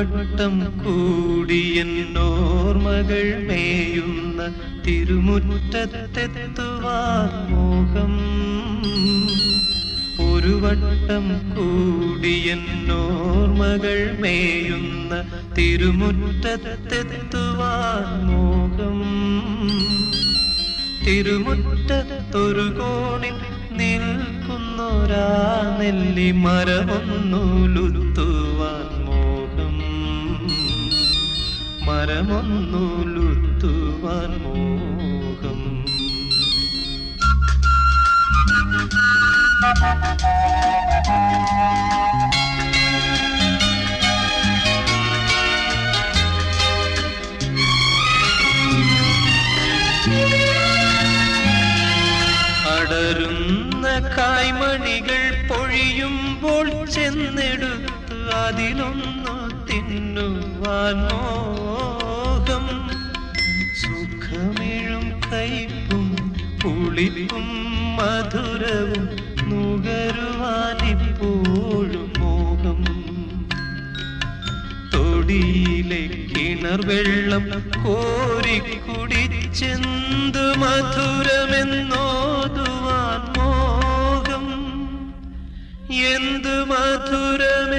വട്ടം കൂടിയെന്നോർമകൾ മേയുന്ന തിരുമുറ്റത്തെത്തുവാൻ മോഹം. ഒരു വട്ടം കൂടിയെന്നോർമകൾ മേയുന്ന തിരുമുറ്റത്തെത്തുവാൻ മോഹം. തിരുമുറ്റത്തൊരു കോണിൽ നിൽക്കുന്നൊരാ നെല്ലി മരമൊന്നുലുത്തുവാൻ മരമൊന്നുലുത്തുവാൻ മോഹം. അടരുന്ന കായ്മണികൾ പൊഴിയുമ്പോൾ ചെന്നെടുത്ത് അതിലൊന്നു തിന്നുവാൻ മോഹം. സുഖമിഴും കയ്പും പുളിപ്പും മധുരവും നുകരുവാനിപ്പോഴും മോഹം. തൊടിയിലെ കിണർ വെള്ളം കോരി കുടിച്ചെന്ത് മധുരമെന്നോതുവാൻ മോഹം. എന്ത് മധുരമെന്നോതുവാൻ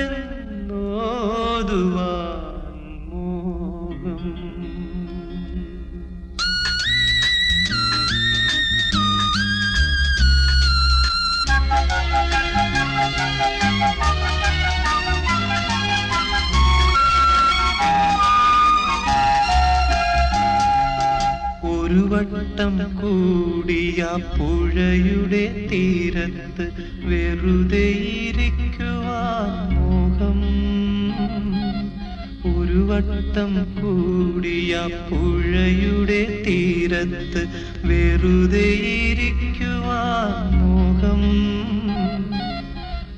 പുഴയുടെ തീരത്ത് വെറുതെ ഇരിക്കുവാൻ മോഹം. ഒരു വട്ടം കൂടിയ പുഴയുടെ തീരത്ത് വെറുതെ ഇരിക്കുവാൻ മോഹം.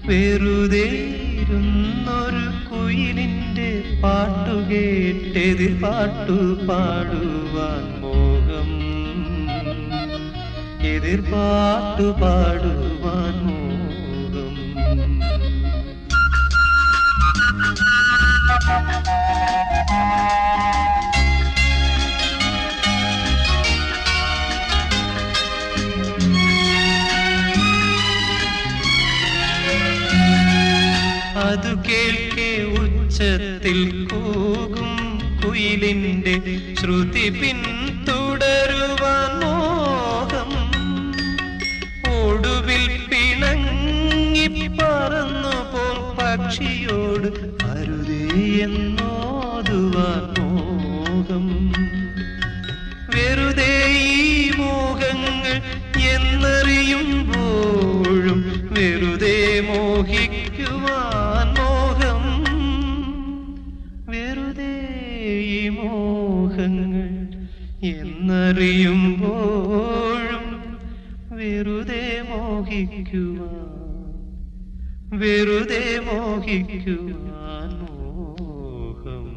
വെറുതെ ഇരുന്നൊരു കുയിലിന്റെ പാട്ടുകേട്ടെതിർ പാട്ടു പാടുവാൻ മോഹം. എതിർ പാട്ടു പാടുവാൻ മോഹം അതു കേൾക്കെ ഉച്ചത്തിൽ കൂകും കുയിലിന്റെ ശ്രുതി പിന്തുടരുവാൻ വെറുതെ മോഹിക്കുവാൻ മോഹം.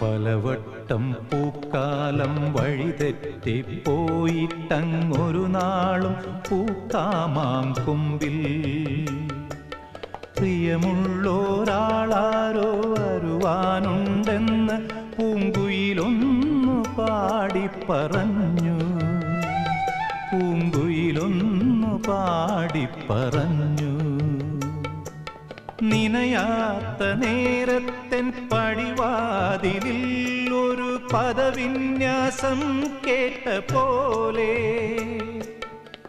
പലവട്ടം പൂക്കാലം വഴിതെറ്റിപ്പോയിട്ടങ്ങൊരു പൂക്കാമാം കൊമ്പിൽ. പ്രിയമുള്ളോരാളാരോ വരുവാനുണ്ടെന്ന് പൂങ്കുയിലൊന്നു പാടി പറഞ്ഞു പൂങ്കുയിലൊന്നു പാടി പറഞ്ഞു നിനയാത്ത നേരത്തൻ പടിവാതിലിൽ ഒരു പദവിന്യാസം കേട്ട പോലെ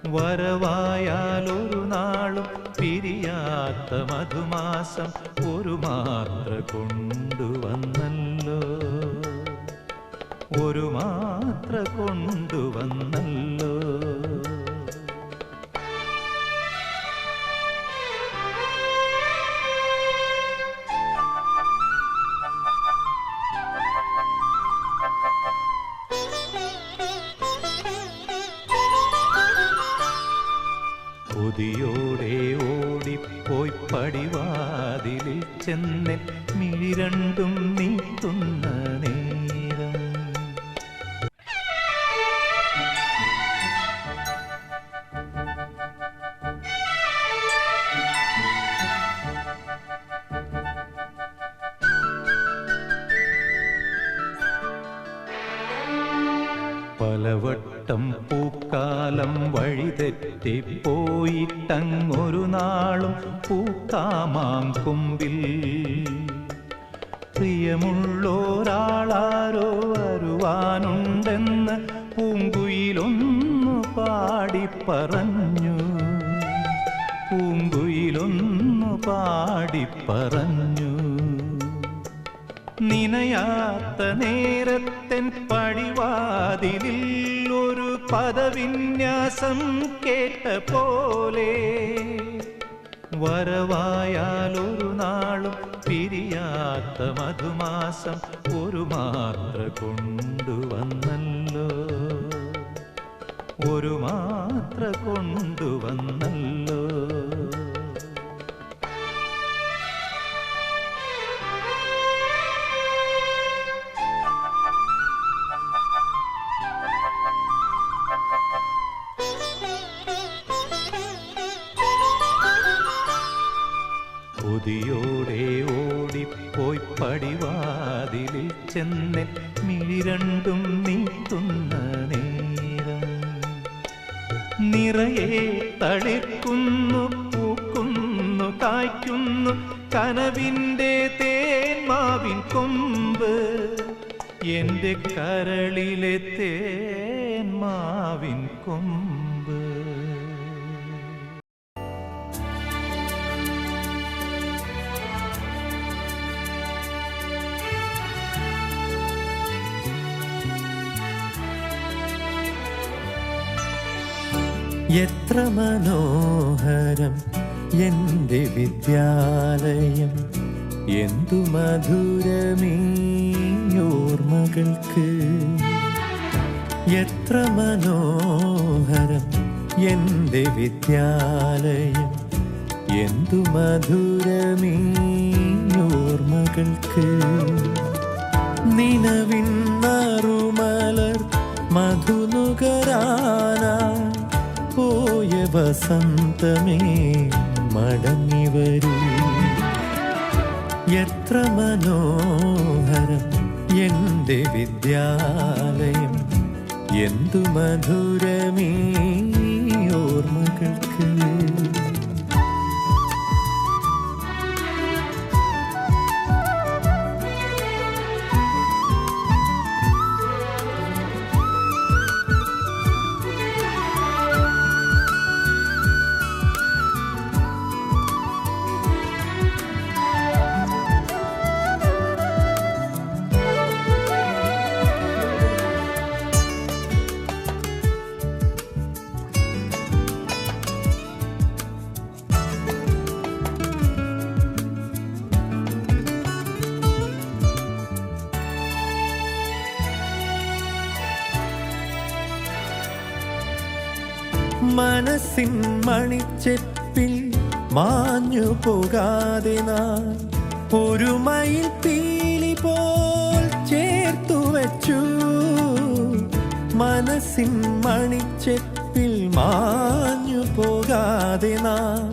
വരവായാൽ ഒരു നാളും പിരിയാത്ത മധുമാസം ഒരു മാത്ര കൊണ്ടുവന്നല്ലോ. ഒരു മാത്ര കൊണ്ടുവന്നല്ലോ. കൊതിയോടെ ഓടിപ്പോയി പടിവാതിലിൽ ചെന്നെ. മിഴി രണ്ടും നേരം. പലവട്ടം പൂക്കാലം വഴിതെറ്റിപ്പോയിട്ടങ്ങൊരു നാളും പൂക്കാമാം കൊമ്പിൽ. പ്രിയമുള്ളോരാളാരോ വരുവാനുണ്ടെന്ന് പൂങ്കുയിലൊന്നു പാടിപ്പറഞ്ഞു. പൂങ്കുയിലൊന്നു പാടിപ്പറഞ്ഞു. നിനയാത്ത നേരത്തൻ പടിവാതിലിൽ പദവിന്യാസം കേട്ട പോലെ വരവായാലൊരു നാളും പിരിയാത്ത മധുമാസം ഒരു മാത്ര കൊണ്ടുവന്നല്ലോ. ഒരു മാത്ര കൊണ്ടുവന്നല്ലോ. കൊതിയോടെ ഓടിപ്പോയി പടിവാതിലിൽ ചെന്നെ മിഴിരണ്ടും നീത്തുന്ന നേരം. നിറയെ തളിക്കുന്നു പൂക്കുന്നു കായ്ക്കുന്നു കനവിന്റെ തേന്മാവിൻ കൊമ്പ്. എന്റെ കരളിലെ തേന്മാവിൻ കൊമ്പ്. എത്ര മനോഹരം എന്റെ വിദ്യാലയം. എന്തു മധുരമീ ഓർമ്മകൾക്ക് എത്ര മനോഹരം എന്റെ വിദ്യാലയം. എന്തു മധുരമീയോർമ്മകൾക്ക് നിലവിൻ നറുമലർ മധുനുകരാനായി പോയ വസന്തമേ മടങ്ങി വരൂ. എത്ര മനോഹരം എന്റെ വിദ്യാലയം എന്തു മധുരമേ ഓർമ്മകൾക്ക്. മനസ്സിൻ മണിച്ചെപ്പിൽ മാഞ്ഞു പോകാതെ നാം ഒരു മയിൽ പീലി പോൽ ചേർത്തു വച്ചു. മനസ്സിൻ മണിച്ചെപ്പിൽ മാഞ്ഞു പോകാതെ നാം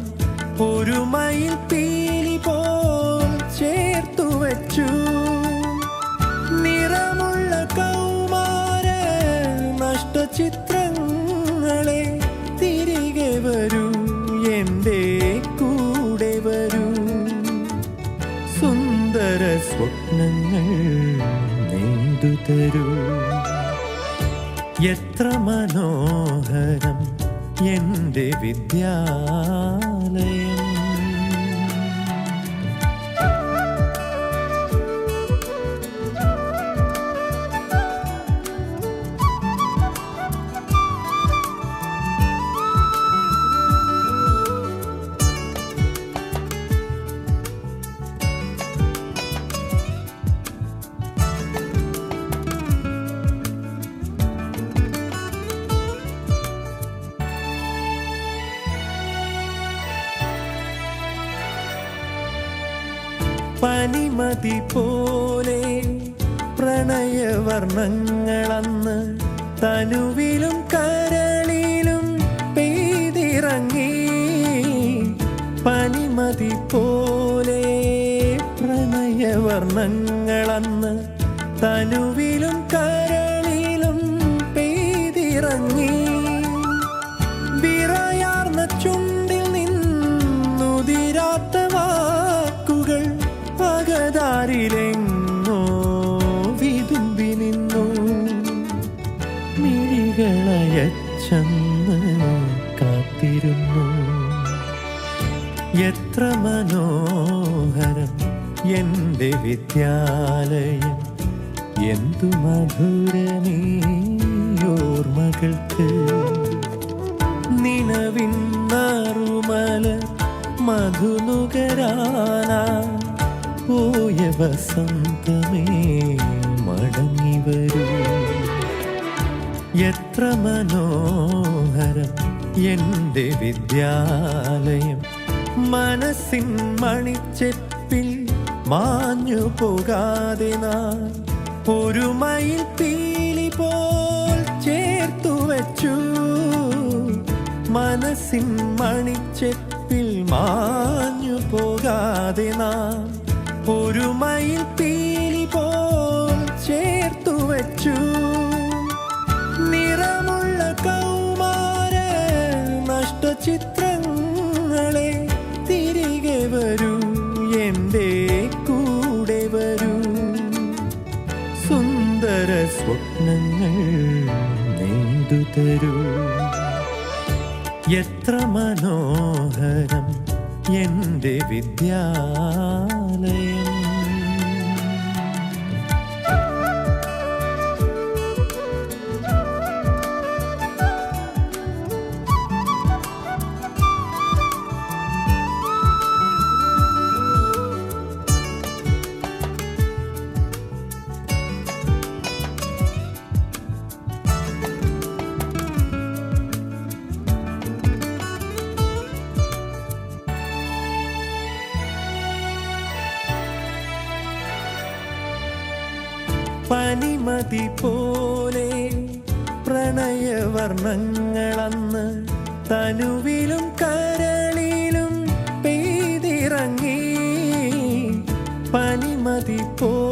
ഒരു മയിൽ പീലി പോൽ ചേർത്തു വച്ചു. നിറമുള്ള കൗമാര നഷ്ടചിത്രങ്ങളെ സുന്ദര സ്വപ്നങ്ങൾ നെയ്തു തരൂ. എത്ര മനോഹരം എന്റെ വിദ്യാലയം പ്രണയവർണങ്ങളന്ന് തനുവിലും കരളിലും പെയ്തിറങ്ങി. പനിമതി പോലെ പ്രണയ പ്രണയവർണങ്ങളന്ന് തനുവിലും കരളിലും പെയ്തിറങ്ങി. വിറയാർന്ന ചുണ്ടിൽ നിന്നുതിരാത്ത വാക്കുകൾ അകതാരിലെങ്ങോ എത്ര മനോഹരം എന്റെ വിദ്യാലയം. എന്തു മധുരമീ ഓർമ്മകൾക്ക് നിലവിൻ നറുമല മധുനുകരാന. പോയ വസന്തമേ മടങ്ങി വരൂ. എത്ര മനോഹരം എന്റെ വിദ്യാലയം. മനസ്സിൻ മണിച്ചെപ്പിൽ മാഞ്ഞു പോകാതെ നാൾ ഒരു മയിൽ പീലി പോൽ ചേർത്തു വച്ചു. മനസ്സിൻ മണിച്ചെപ്പിൽ മാഞ്ഞു പോകാതെ നാം ഒരു മയിൽ പീലി പോൽ ചേർത്തു വച്ചു. നിറമുള്ള കൗമാര നഷ്ടചിത്രങ്ങളെ എന്റെ കൂടെ വരൂ. സുന്ദര സ്വപ്നങ്ങൾ നെയ്തു തരൂ. എത്ര മനോഹരം എന്റെ വിദ്യാലയം പനിമതി പോലെ പ്രണയവർണങ്ങളന്ന് തനുവിലും കരളിലും പെയ്തിറങ്ങി പനിമതി പോലെ